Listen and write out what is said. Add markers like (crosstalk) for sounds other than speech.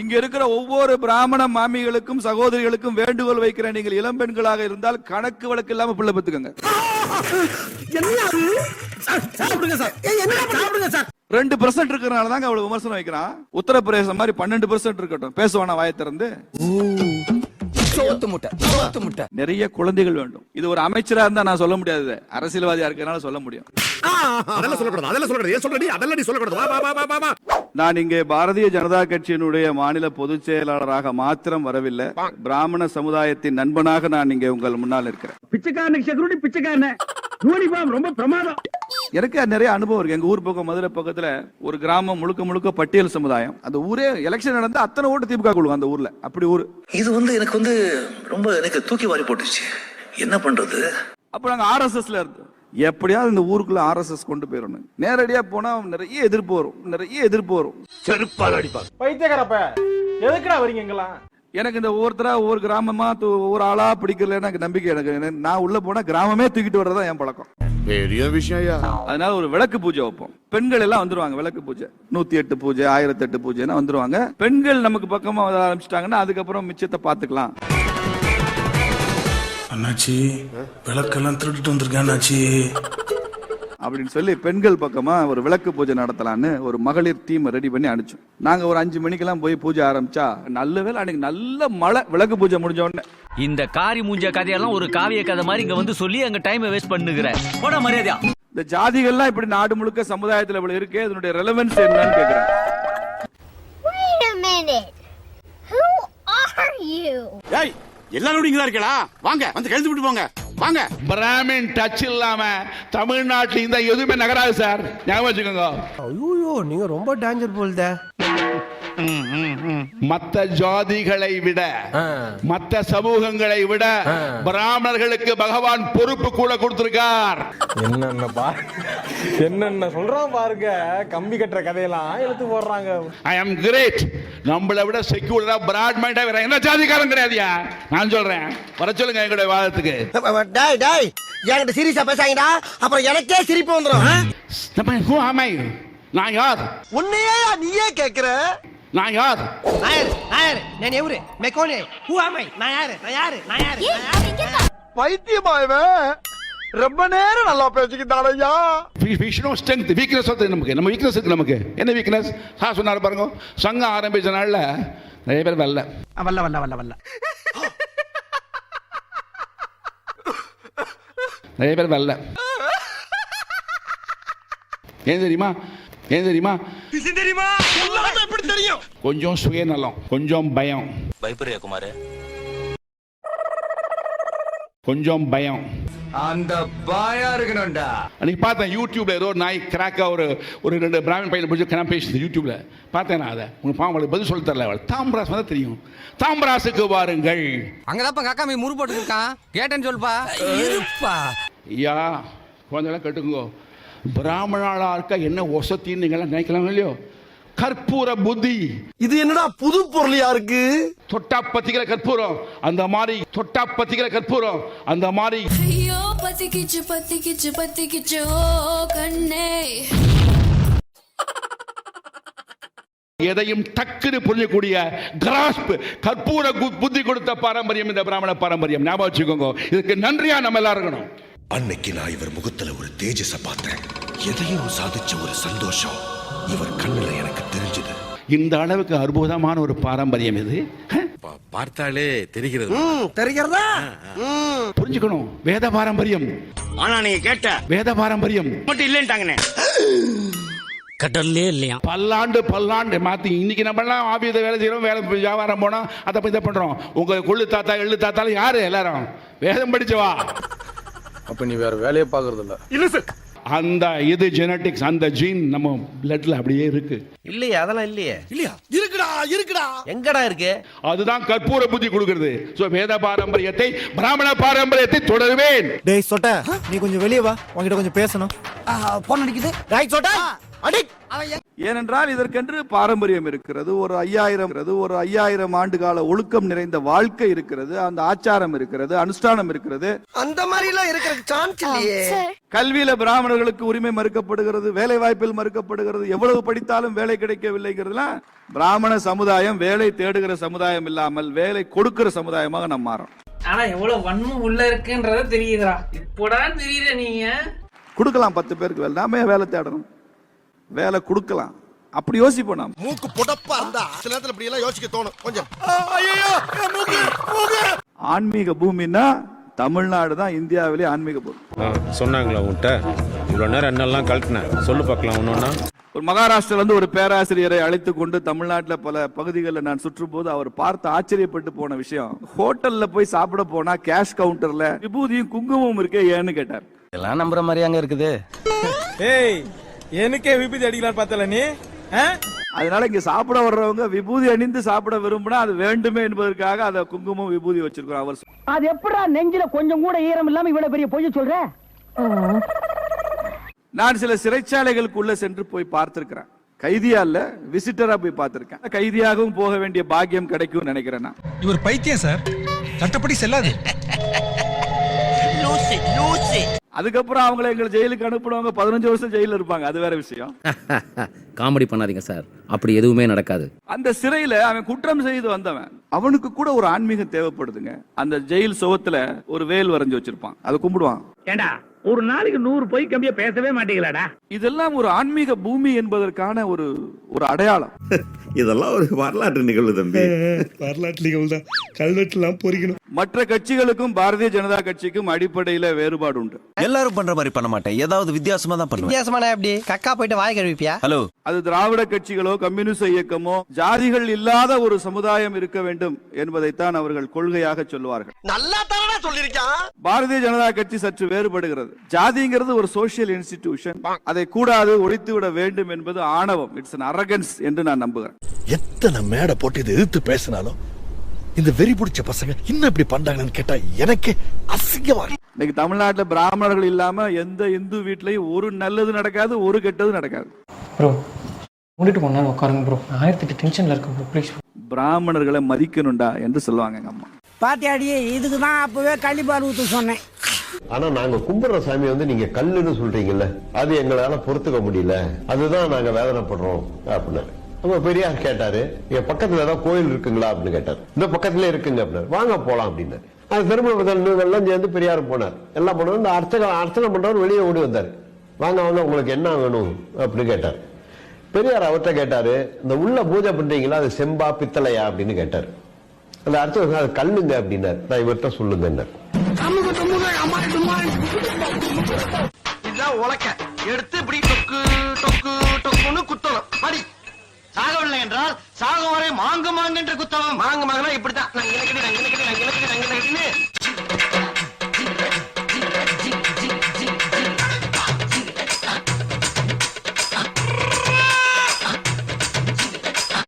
இங்க இருக்கிற ஒவ்வொரு பிராமண மாமிகளுக்கும் சகோதரிகளுக்கும் வேண்டுகோள் வைக்கிற நீங்கள் இளம் பெண்களாக இருந்தால் கணக்கு வழக்கு இல்லாம பிள்ளை பெத்துக்கங்க. ரெண்டு பெர்சென்ட் இருக்கிறனால தாங்க அவ்வளவு விமர்சனம் வைக்கிறான். உத்தரப்பிரதேசம் மாதிரி பன்னெண்டு பெர்சென்ட் இருக்கட்டும். பேசுவானா வாயை திறந்து. நிறைய குழந்தைகள் வேண்டும். இது ஒரு அமைச்சரா இருந்தா நான் சொல்ல முடியாது அரசியல்வாதியா இருக்கனால சொல்ல முடியும். அதெல்லாம் சொல்லக்கூடாது அதெல்லாம் சொல்லக்கூடாது. ஏன் சொல்றடி? அதெல்லாம் நீ சொல்லக்கூடாது. வா வா வா வா வா நான் இங்கே பாரதிய ஜனதா கட்சியினுடைய மாநில பொதுச் செயலாளராக மாத்திரம் வரவில்லை. பிராமண சமுதாயத்தின் நண்பனாக நான் இங்கே உங்கள் முன்னால் இருக்கிறேன். பிச்சைக்காரனுக்கு செக்யூரிட்டி பிச்சைக்காரன். யூனிஃபார்ம் ரொம்ப பிரமாதம். எனக்கு நிறைய அனுபவம் இருக்கு. எங்க ஊர் பக்கம் மதுரை பக்கத்துல ஒரு கிராமம் முழுக்க முழுக்க பட்டியல் சமுதாயம். அந்த ஊரே எலெக்ஷன் நடந்து அத்தனை ஓட்டு திமுக கொடுக்கும் அந்த ஊர்ல. அப்படி ஊர். இது வந்து எனக்கு வந்து ரொம்ப எனக்கு தூக்கி வாரி போட்டுச்சு என்ன பண்றது? அப்ப நாங்க ஆர்எஸ்எஸ்ல இருந்தோம் எப்படியாவது இந்த ஊருக்குள்ள ஆர்எஸ்எஸ் கொண்டு போயிடணும் நேரடியா போனா நிறைய எதிர்ப்பு வரும். நிறைய எதிர்ப்பு வரும். பைத்தியக்காரப்ப எதுக்குடா வரீங்க எங்கெல்லாம் எனக்கு இந்த ஒவ்வொருத்தரா ஒவ்வொரு கிராமமா ஒவ்வொரு ஆளா பிடிக்கல எனக்கு நம்பிக்கை எனக்கு. நான் உள்ள போனா கிராமமே தூக்கிட்டு வர்றதா என் பழக்கம். பெரிய விஷயம் ஐயா. அதனால ஒரு விளக்கு பூஜை வைப்போம். பெண்கள் எல்லாம் வந்துருவாங்க விளக்கு பூஜை. நூத்தி எட்டு பூஜை ஆயிரத்தி எட்டு பூஜைன்னா வந்துருவாங்க. பெண்கள் நமக்கு பக்கமா வர ஆரம்பிச்சிட்டாங்கன்னா அதுக்கப்புறம் மிச்சத்தை பாத்துக்கலாம் அண்ணாச்சி விளக்கெல்லாம் திருட்டுட்டு வந்திருக்கேன் அண்ணாச்சி. அப்படின்னு சொல்லி பெண்கள் பக்கமா ஒரு விளக்கு பூஜை நடத்தலான்னு ஒரு மகளிர் டீம் ரெடி பண்ணி அனுப்பிச்சோம். நாங்க ஒரு அஞ்சு மணிக்கெல்லாம் போய் பூஜை ஆரம்பிச்சா நல்ல வேளை அன்னைக்கு நல்ல மழை விளக்கு பூஜை முடிஞ்ச உடனே. இந்த காரி மூஞ்ச கதையெல்லாம் ஒரு காவிய கதை மாதிரி இங்க வந்து சொல்லி அங்க டைமை வேஸ்ட் பண்ணுகிற. போட மரியாதையா. இந்த ஜாதிகள்லாம் இப்படி நாடு முழுக்க சமுதாயத்துல இவ்வளவு இருக்கே இதனுடைய ரெலவென்ஸ் என்னன்னு கேக்குறேன். Wait a minute. Who are you? ஏய் எல்லாரும் இங்க தான் இருக்கடா. வாங்க வந்து கழுத்து விட்டு போங்க. வாங்க. பிராமின் டச் இல்லாம தமிழ்நாட்டுல இந்த எதுவுமே நகராது சார் ஞாபகம் வச்சுக்கோங்க. ஐயோ நீங்க ரொம்ப டேஞ்சர் போல்த. மத்த ஜாதிகளை விட மத்த சமூகங்களை விட பிராமணர்களுக்கு பகவான் பொறுப்பு கூட கொடுத்திருக்கார். என்னென்ன பா என்னென்ன சொல்றான் பாருங்க? கம்பி கட்டுற கதையெல்லாம் இழுத்து போடுறாங்க. ஐ அம் கிரேட் நம்மளை விட செக்யூர்டா பிராட்மைண்டா வேற என்ன ஜாதிக்காரன் கிடையாதுயா? நான் சொல்றேன். வர சொல்லுங்க எங்களுடைய வாதத்துக்கு டாய் டாய். என்கிட்ட சீரியஸா பேசாங்கடா அப்புறம் எனக்கே சிரிப்பு வந்துரும். நம்ம who am I? நான் யார்? உன்னையே நீயே கேக்குற? நான் யார்? நாயர் நாயர் நான் எவரு? மெக்கோனே ஹூ ஆமை நான் யாரு? நான் யாரு? நான் யாரு? ஏன் ரொம்ப நேரம் நல்லா பேசிக்கிட்டான் ஐயா. விஷ்ணு ஸ்ட்ரென்த் வீக்னஸ் வந்து நமக்கு. நம்ம வீக்னஸ் இருக்கு நமக்கு. என்ன வீக்னஸ் சா சொன்னார் பாருங்க. சங்கம் ஆரம்பிச்ச நாள்ல நிறைய பேர் வரல. வல்ல வல்ல வல்ல வல்ல நிறைய பேர் வரல. ஏன் தெரியுமா? ஏன் தெரியுமா? தெரியுமா? எப்படி தெரியும்? கொஞ்சம் சுயநலம் கொஞ்சம் பயம். பயப்படுறியா குமாரு? கொஞ்சம் பயம். அந்த பாயா இருக்கணும்டா. அன்னைக்கு பார்த்தேன் யூடியூப்ல ஏதோ ஒரு நாய் கிராக்கா ஒரு ஒரு ரெண்டு பிராமின் பையனை பிடிச்சி கிளம்ப பேசுது யூடியூப்ல பார்த்தேன் நான் அதை. உங்க பாவங்களுக்கு பதில் சொல்ல தரல அவள். தாம்பராஸ் தான் தெரியும். தாம்பராசுக்கு வாருங்கள். அங்கதான் காக்கா மீ முறு போட்டு இருக்கான் கேட்டேன்னு சொல்லுப்பா. இருப்பா. ஐயா குழந்தைலாம் கேட்டுக்கோங்க. பிராமணாளா இருக்க என்ன ஒசத்தின்னு நீங்களாம் நினைக்கலாம் இல்லையோ? கற்பூர புத்தி இது என்னடா புது பொருளியா இருக்கு? தொட்டா பத்திக்கிற கற்பூரம். அந்த மாதிரி தொட்டா பத்திக்கிற கற்பூரம். அந்த மாதிரி ஐயோ பத்திக்கிச்சு பத்திக்கிச்சு பத்திக்கிச்சு ஓ கண்ணே. எதையும் டக்குன்னு புரிஞ்சக்கூடிய கிராஸ்ப் கற்பூர புத்தி கொடுத்த பாரம்பரியம் இந்த பிராமண பாரம்பரியம். ஞாபகம் வச்சுக்கோங்க. இதுக்கு நன்றியா நம்ம எல்லாம் இருக்கணும். அன்னைக்கு நான் இவர் முகத்துல ஒரு தேஜஸ பார்த்தேன். எதையும் சாதிச்ச ஒரு சந்தோஷம் இவர் கண்ணுல எனக்கு தெரிஞ்சது. இந்த அளவுக்கு அற்புதமான ஒரு பாரம்பரியம் இது ஹ? பார்த்தாலே தெரிகிறது. தெரிகிறதா? புரிஞ்சுக்கணும். வேத பாரம்பரியம். ஆனா நீங்க கேட்ட வேத பாரம்பரியம். மட்டும் இல்லைன்ட்டாங்கண்ணே. கடல்லே இல்லையா? பல்லாண்டு பல்லாண்டு மாத்தி இன்னைக்கு நம்ம எல்லாம் ஆபீஸ வேலை செய்யறோம் வேலை வியாபாரம் போனோம் அதை போய் இதை பண்றோம். உங்க கொள்ளு தாத்தா எள்ளு தாத்தாலும் யாரு எல்லாரும்? வேதம் படிச்சவா? அப்ப நீ வேற வேலையை பாக்குறது இல்ல இல்ல சார் அந்த இது ஜெனட்டிக்ஸ் அந்த ஜீன் நம்ம பிளட்ல அப்படியே இருக்கு. இல்லையே அதெல்லாம் இல்லையே. இல்லையா? இருக்குடா இருக்குடா. எங்கடா இருக்கு? அதுதான் கற்பூர புத்தி கொடுக்கிறது. சோ வேத பாரம்பரியத்தை பிராமண பாரம்பரியத்தை தொடருவேன். டேய் சொட்ட நீ கொஞ்சம் வெளியே வா. உன்கிட்ட கொஞ்சம் பேசணும். போன் அடிக்குது. ரைட் சொட்டா அடி ஏனென்றால் இதற்கென்று பாரம்பரியம் இருக்கிறது ஒரு ஐயாயிரம் ஒரு ஐயாயிரம் ஆண்டு கால ஒழுக்கம் நிறைந்த வாழ்க்கை இருக்கிறது அந்த ஆச்சாரம் இருக்கிறது அனுஷ்டானம் இருக்கிறது. அந்த மாதிரி எல்லாம் இருக்கிற சான்ஸ் இல்லையே. கல்வியில பிராமணர்களுக்கு உரிமை மறுக்கப்படுகிறது வேலை வாய்ப்பில் மறுக்கப்படுகிறது எவ்வளவு படித்தாலும் வேலை கிடைக்கவில்லைங்கிறதுலாம் பிராமண சமுதாயம் வேலை தேடுகிற சமுதாயம் இல்லாமல் வேலை கொடுக்கிற சமுதாயமாக நாம் மாறோம். ஆனா எவ்வளவு வன்மம் உள்ள இருக்குன்றத தெரியுதுடா. இப்போடா தெரியுற நீங்க. கொடுக்கலாம் பத்து பேருக்கு வேலை நாம வேலை தேடணும்? வேலை கொடுக்கலாம். அப்படி யோசிப்போம் நாம். மூக்கு புடப்பா இருந்தா சில நேரத்துல இப்படி எல்லாம் யோசிக்க தோணும். கொஞ்சம். ஐயோ மூக்கு மூக்கு. ஆன்மீக பூமின்னா தமிழ்நாடு தான் இந்தியாவிலே ஆன்மீக பூமி. சொன்னாங்களா உன்கிட்ட? இவ்வளவு நேரம் என்னெல்லாம் கழட்டினேன் சொல்லு பார்க்கலாம் ஒன்னொன்னா. ஒரு மகாராஷ்டிரில இருந்து ஒரு பேராசிரியரை அழைத்து கொண்டு தமிழ்நாட்டில் பல பகுதிகளில் நான் சுற்றும்போது அவர் பார்த்து ஆச்சரியப்பட்டு போன விஷயம். ஹோட்டல்ல போய் சாப்பிட போனா கேஷ் கவுண்டர்ல விபூதியும் குங்குமமும் இருக்கே ஏன்னு கேட்டார். எல்லாம் நம்புற மாதிரி அங்க இருக்குது. ஏய் எனக்கே விபத்து அடிக்கலாம் பார்த்தல நீ? அதனால இங்க சாப்பிட வர்றவங்க விபூதி அணிந்து சாப்பிட விரும்பினா அது வேண்டுமே என்பதற்காக அதை குங்குமம் விபூதி வச்சிருக்கிறோம். அவர் அது எப்படா நெஞ்சில கொஞ்சம் கூட ஈரம் இல்லாம இவ்வளவு பெரிய பொய்ய சொல்ற? நான் சில சிறைச்சாலைகளுக்குள்ள சென்று போய் பார்த்திருக்கிறேன். கைதியா இல்ல விசிட்டரா போய் பார்த்திருக்கேன். கைதியாகவும் போக வேண்டிய பாக்கியம் கிடைக்கும் நினைக்கிறேன் நான். இவர் பைத்தியம் சார். சட்டப்படி செல்லாது. அதுக்கப்புறம் அவங்கள எங்களை ஜெயிலுக்கு அனுப்புனவங்க பதினஞ்சு வருஷம் ஜெயில இருப்பாங்க. அது வேற விஷயம். (laughs) காமெடி பண்ணாதீங்க சார். அப்படி எதுவுமே நடக்காது. அந்த சிறையில அவன் குற்றம் செய்து வந்தவன். அவனுக்கு கூட ஒரு ஆன்மீகம் தேவைப்படுதுங்க. அந்த ஜெயில் சுவத்துல ஒரு வேல் வரைஞ்சு வச்சிருப்பான். அதை கும்பிடுவான். ஏண்டா ஒரு நாளைக்கு நூறு பொய் கம்பியா பேசவே மாட்டீங்களாடா? இதெல்லாம் ஒரு ஆன்மீக பூமி என்பதற்கான ஒரு ஒரு அடையாளம். (laughs) இதெல்லாம் ஒரு வரலாற்று நிகழ்வு தம்பி. (laughs) வரலாற்று நிகழ்வு தான் கல்வெட்டுலாம் பொறிக்கணும். மற்ற கட்சிகளுக்கும் பாரதிய ஜனதா கட்சிக்கும் அடிப்படையில வேறுபாடு உண்டு எல்லாரும் பண்ற மாதிரி பண்ண மாட்டேன். ஏதாவது வித்தியாசமா தான் பண்ணுவேன். வித்தியாசமான எப்படி? கக்கா போயிட்டு வாய் கழுவிப்பியா? ஹலோ. அது திராவிட கட்சிகளோ கம்யூனிஸ்ட் இயக்கமோ ஜாதிகள் இல்லாத ஒரு சமுதாயம் இருக்க வேண்டும் என்பதைத்தான் அவர்கள் கொள்கையாக சொல்லுவார்கள். நல்லா தானடா சொல்லிருக்கான் பாரதிய ஜனதா கட்சி சற்று வேறுபடுகிறது. ஜாதிங்கிறது ஒரு சோசியல் இன்ஸ்டிடியூஷன் அதை கூடாது ஒழித்து விட வேண்டும் என்பது ஆணவம். இட்ஸ் an arrogance என்று நான் நம்புகிறேன். எத்தனை மேடை போட்டு இதை எதிர்த்து பேசினாலும் இந்த வெறி பிடிச்ச பசங்க இன்னும் இப்படி பண்றாங்கன்னு கேட்டா எனக்கே அசிங்கமா. இன்னைக்கு தமிழ்நாட்டுல பிராமணர்கள் இல்லாம எந்த இந்து வீட்லயும் ஒரு நல்லது நடக்காது ஒரு கெட்டது நடக்காது. ப்ரோ மூடிட்டு நேரம் உட்காருங்க ப்ரோ ஆயிரத்தி டென்ஷன்ல இருக்கு ப்ரோ ப்ளீஸ் பிராமணர்களை மதிக்கணும்டா என்று சொல்லுவாங்க எங்க அம்மா. பாத்தியாடி இதுக்கு தான் அப்பவே கள்ளிப்பால் ஊத்து சொன்னேன். ஆனா நாங்க கும்பிடுற சாமி வந்து நீங்க கல்லுன்னு சொல்றீங்கல்ல அது எங்களால பொறுத்துக்க முடியல. அதுதான் நாங்க வேதனைப்படுறோம் அப்படின்னு. நம்ம பெரியார் கேட்டாரு என் பக்கத்துல ஏதாவது கோயில் இருக்குங்களா? அப்படின்னு கேட்டார். இந்த பக்கத்துல இருக்குங்க அப்படின்னாரு. வாங்க போலாம் அப்படின்னாரு. அது திரும்ப எல்லாம் சேர்ந்து பெரியார் போனார். எல்லாம் போனவர் இந்த அர்ச்சனை அர்ச்சனை பண்றவர் வெளியே ஓடி வந்தார். வாங்க வாங்க உங்களுக்கு என்ன வேணும்? அப்படின்னு கேட்டார். பெரியார் அவர்கிட்ட கேட்டாரு இந்த உள்ள பூஜை பண்றீங்களா? அது செம்பா பித்தளையா? அப்படின்னு கேட்டார். அந்த அர்ச்சனை அது கல்லுங்க அப்படின்னாரு. நான் இவர்கிட்ட சொல்லுங்க இதான் உலக்க. எடுத்து இப்படி டொக்கு டொக்கு டொக்குன்னு குத்தணும். அடி. சாகவில்லை என்றால் சாகும் வரை மாங்கு மாங்கு என்று குத்தவம். மாங்கு மாங்கனா இப்படித்தான். நான் இலக்கடி நான் இலக்கடி நான் இலக்கடி நான் இலக்கடின்னு